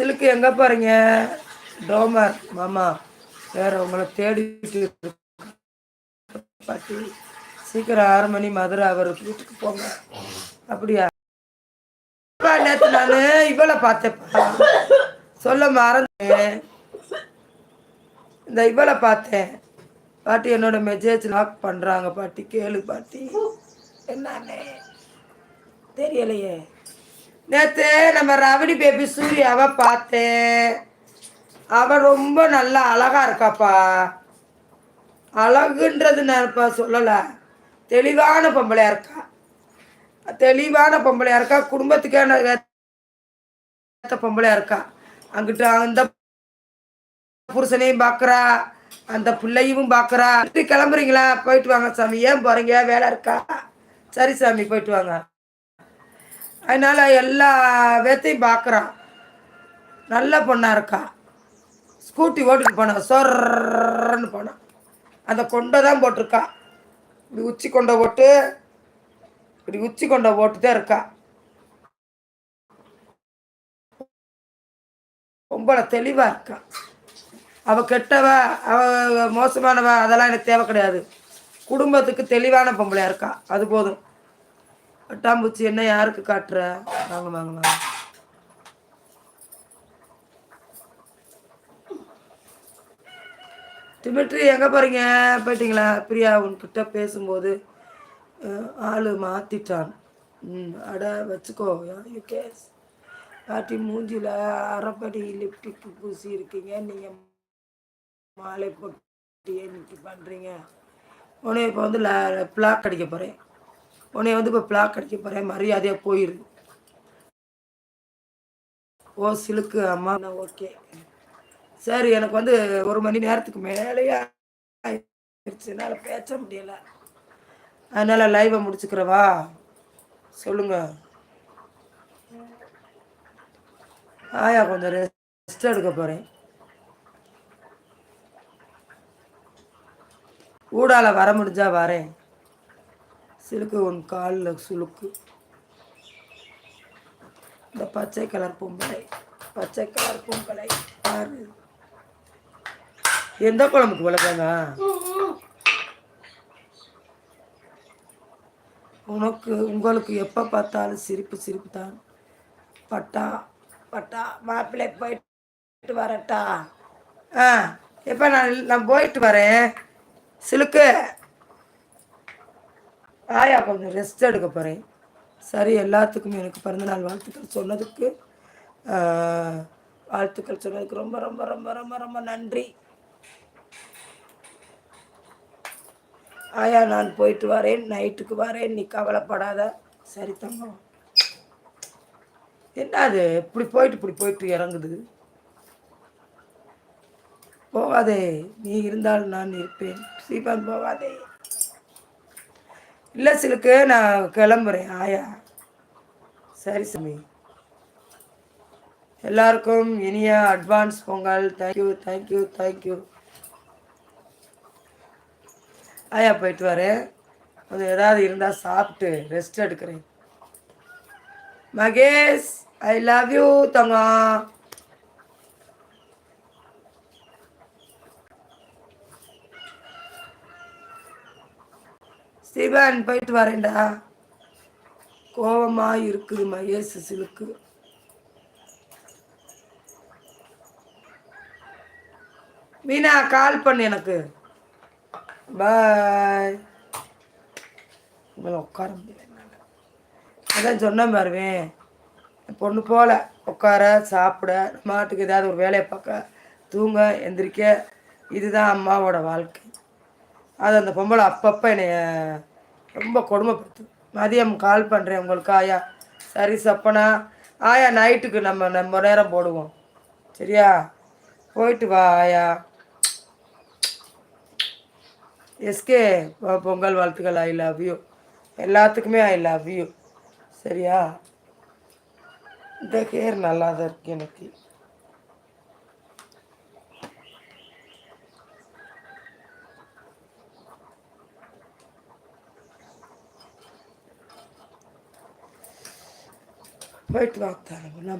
சிலுக்கு எங்கே போகிறீங்க டோமர் மாமா வேற உங்களை தேடிட்டு பாட்டி சீக்கிரம் ஆறு மணி மதுரை அவர் வீட்டுக்கு போங்க. அப்படியா? நேற்று நான் இவளை பார்த்தேன்ப்பா. சொல்ல மறந்தேன். இந்த இவளை பார்த்தேன். பாட்டி என்னோட மெசேஜ் லாக் பண்ணுறாங்க பாட்டி. கேளு பாட்டி. என்னன்னு தெரியலையே. நேற்று நம்ம ரவடி பேபி சூர்யாவை பார்த்தேன். அவன் ரொம்ப நல்லா அழகா இருக்காப்பா. அழகுன்றது நான் இப்போ சொல்லலை. தெளிவான பொம்பளையா இருக்கா. தெளிவான பொம்பளையா இருக்கா. குடும்பத்துக்கான பொம்பளையா இருக்கா. அங்கிட்ட அந்த புருஷனையும் பார்க்குறா அந்த பிள்ளையும் பார்க்குறா கிளம்புறீங்களா? போயிட்டு வாங்க சாமி. ஏன் போறீங்க? வேலை இருக்கா? சரி சாமி போயிட்டு வாங்க. அதனால் எல்லா வேத்தையும் பார்க்குறான் நல்ல பொண்ணாக இருக்கா. ஸ்கூட்டி ஓட்டிட்டு போனான் சொர்ன்னு போனான் அந்த கொண்டை தான் போட்டிருக்கா. இப்படி உச்சி கொண்டை போட்டு இப்படி உச்சி கொண்டை போட்டு தான் இருக்கா. ரொம்ப தெளிவாக இருக்கா. அவள் கெட்டவ அவள் மோசமானவ அதெல்லாம் எனக்கு தேவை கிடையாது. குடும்பத்துக்கு தெளிவான பொம்பளையா இருக்கா. அது போதும். பட்டாம்பூச்சி என்ன யாருக்கு காட்டுற? வாங்க வாங்க வாங்க. டிமிட்ரி எங்கே போகிறீங்க போயிட்டீங்களா? பிரியா உன்கிட்ட பேசும்போது ஆள் ஆளு மாற்றிட்டான் ம் அட வச்சுக்கோ. யூ கேஸ் பாட்டி மூஞ்சியில் அரைப்படி லிப்டிக் பூசி இருக்கீங்க. நீங்கள் மாலை போட்டு இன்னைக்கு பண்ணுறீங்க உடனே இப்போ வந்து பிளாக் அடிக்க போகிறேன் உன்னை வந்து இப்போ பிளாக் அடிக்க போகிறேன் மரியாதையாக போயிரு. ஓ சிலுக்கு அம்மா. ஓகே சரி எனக்கு வந்து ஒரு மணி நேரத்துக்கு மேலேயே ஆயிடுச்சு. என்னால் பேச முடியல. அதனால் லைவை முடிச்சுக்கிறவா? சொல்லுங்க. ஆயா கொஞ்சம் ரெஸ்ட் எடுக்க போகிறேன் ஊடால வர முடிஞ்சா வரேன். சிலுக்கு உன் காலில் சுளுக்கு இந்த பச்சை கலர் பொம்பளை பச்சை கலர் பொம்பளை. பாரு எந்த குழம்புக்கு வளர்க்காங்க உனக்கு உங்களுக்கு எப்போ பார்த்தாலும் சிரிப்பு சிரிப்பு தான் பட்டா பட்டா மாப்பிள்ளை போயிட்டு வரட்டா. ஆ எப்போ நான் நான் போயிட்டு வரேன்? சிலுக்கு. ஆயா கொஞ்சம் ரெஸ்ட் எடுக்க போகிறேன் சரி எல்லாத்துக்கும் எனக்கு பிறந்தநாள் வாழ்த்துக்கள் சொன்னதுக்கு வாழ்த்துக்கள் சொன்னதுக்கு ரொம்ப ரொம்ப ரொம்ப ரொம்ப ரொம்ப நன்றி. ஆயா நான் போயிட்டு வரேன். நைட்டுக்கு வரேன். நீ கவலைப்படாத. சரி தங்கம். என்ன அது இப்படி போயிட்டு இப்படி போயிட்டு இறங்குது. போகாதே. நீ இருந்தால் நான் இருப்பேன். ஸ்ரீபான் போகாதே. இல்லை சிலுக்கு நான் கிளம்புறேன். ஆயா. சரி சாமி. எல்லாருக்கும் இனிய advance Pongal. Thank you thank you thank you ஆயா போயிட்டு வரேன் அது ஏதாவது இருந்தால் சாப்பிட்டு ரெஸ்ட் எடுக்கிறேன். மகேஷ் ஐ லவ் யூ தங்கம் ஸ்டீபன் போயிட்டு வரேன்டா. கோபமா இருக்குது மகேஷ் சிலுக்கு மீனா கால் பண்ணு எனக்கு. பாய் உட்கார முடியல அதான் சொன்ன பாருவேன் பொண்ணு போல உட்கார சாப்பிட மாட்டுக்கு ஏதாவது ஒரு வேலையை பார்க்க தூங்க எந்திரிக்க இதுதான் அம்மாவோட வாழ்க்கை. அது அந்த பொம்பளை அப்பப்போ என்னைய ரொம்ப கொடுமைப்படுத்தும் மதியம் கால் பண்ணுறேன் உங்களுக்கு ஆயா. சரி சப்பனா. ஆயா நைட்டுக்கு நம்ம நம்ம நேரம் போடுவோம். சரியா? போயிட்டு வா ஆயா. எஸ்கே பொங்கல் வாழ்த்துக்கள் ஐ லவ் யூ எல்லாத்துக்குமே ஐ லவ் யூ சரியா? இந்த ஹேர் நல்லா தான் இருக்கு எனக்கு. போயிட்டு வாங்க